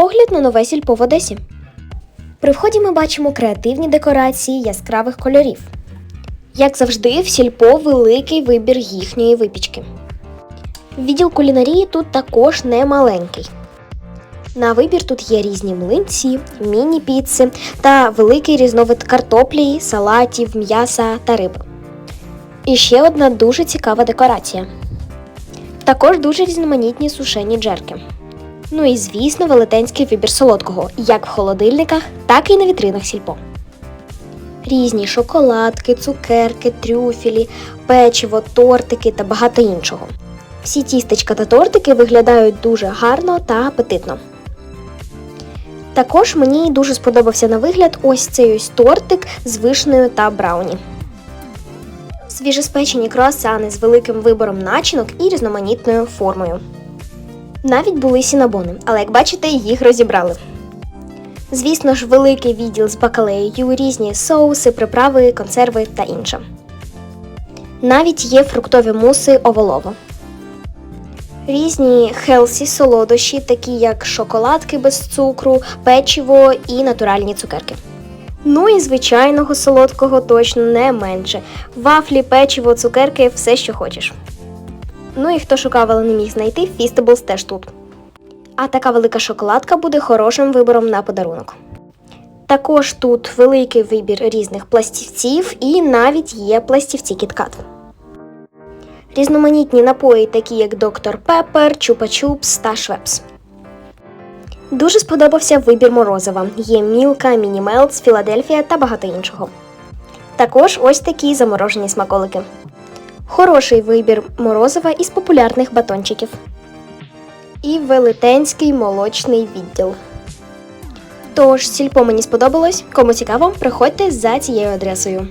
Огляд на нове сільпо в Одесі. При вході ми бачимо креативні декорації яскравих кольорів. Як завжди, в сільпо великий вибір їхньої випічки. Відділ кулінарії тут також не маленький. На вибір тут є різні млинці, міні-піци та великий різновид картоплі, салатів, м'яса та риби. І ще одна дуже цікава декорація. Також дуже різноманітні сушені джерки. Ну і звісно, велетенський вибір солодкого, як в холодильниках, так і на вітринах сільпо. Різні шоколадки, цукерки, трюфелі, печиво, тортики та багато іншого. Всі тістечка та тортики виглядають дуже гарно та апетитно. Також мені дуже сподобався на вигляд ось цей ось тортик з вишнею та брауні. Свіжеспечені круасани з великим вибором начинок і різноманітною формою. Навіть були сінабони, але як бачите, їх розібрали. Звісно ж, великий відділ з бакалеєю, різні соуси, приправи, консерви та інше. Навіть є фруктові муси оволово. Різні хелсі солодощі, такі як шоколадки без цукру, печиво і натуральні цукерки. Ну і звичайного солодкого точно не менше. Вафлі, печиво, цукерки, все, що хочеш. Ну і хто шукав, але не міг знайти, Фістеблс теж тут. А така велика шоколадка буде хорошим вибором на подарунок. Також тут великий вибір різних пластівців і навіть є пластівці кіткат. Різноманітні напої, такі як Доктор Пеппер, Чупа-Чупс та Швепс. Дуже сподобався вибір морозива. Є Мілка, Мінімелц, Філадельфія та багато іншого. Також ось такі заморожені смаколики. Хороший вибір морозива із популярних батончиків. І велетенський молочний відділ. Тож, сільпо мені сподобалось. Кому цікаво, приходьте за цією адресою.